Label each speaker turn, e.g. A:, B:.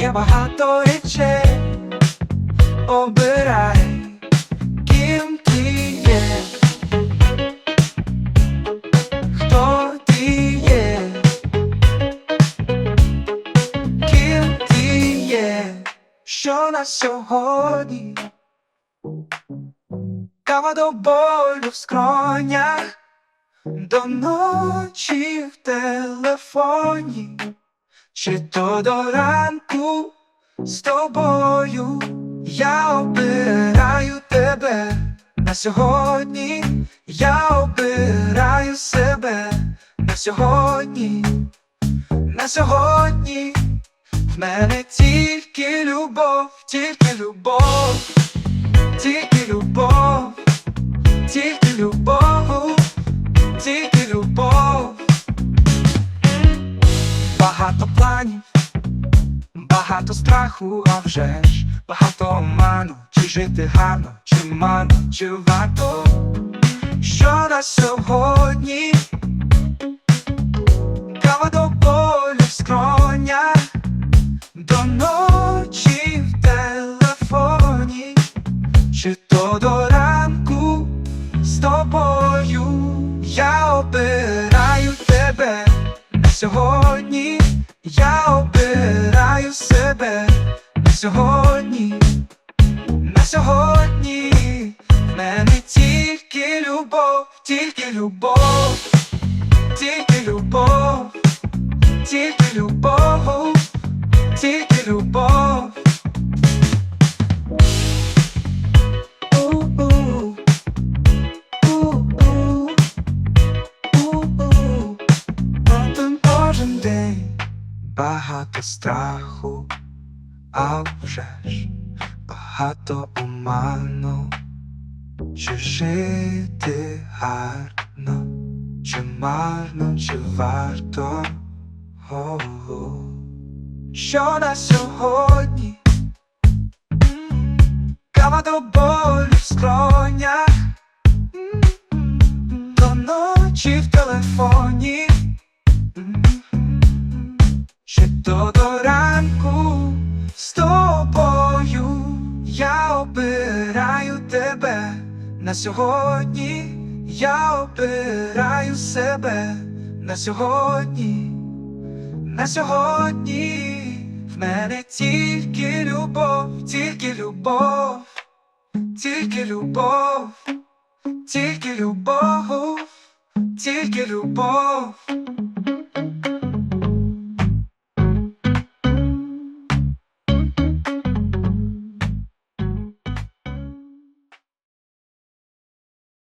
A: багато речей. Обирай, ким ти є. Хто ти є? Ким ти є? Що на сьогодні? Кава до болю в скронях, до ночі в телефоні, чи то до ранку з тобою я обираю тебе? На сьогодні, я обираю себе. На сьогодні, на сьогодні в мене тільки любов, тільки любов, тільки любов, тільки любов, Багато планів, багато страху, а вже ж багато оману, чи жити гарно, чи мано, чи варто, що на сьогодні, кава до болю в скронях, до ночі в телефоні, чи то до ранку з тобою? Я обираю тебе сьогодні, я обираю себе на сьогодні, на сьогодні. В мене тільки любов, тільки любов, тільки любов, тільки багато страху, а вже ж багато оману. Чи жити гарно, чи марно, чи варто? О-о. Що на сьогодні? Кава до болю в скронях До ночі в телефоні на сьогодні Я обираю себе на сьогодні на сьогодні в мене тільки любов, тільки любов, тільки любов, тільки любов, тільки любов.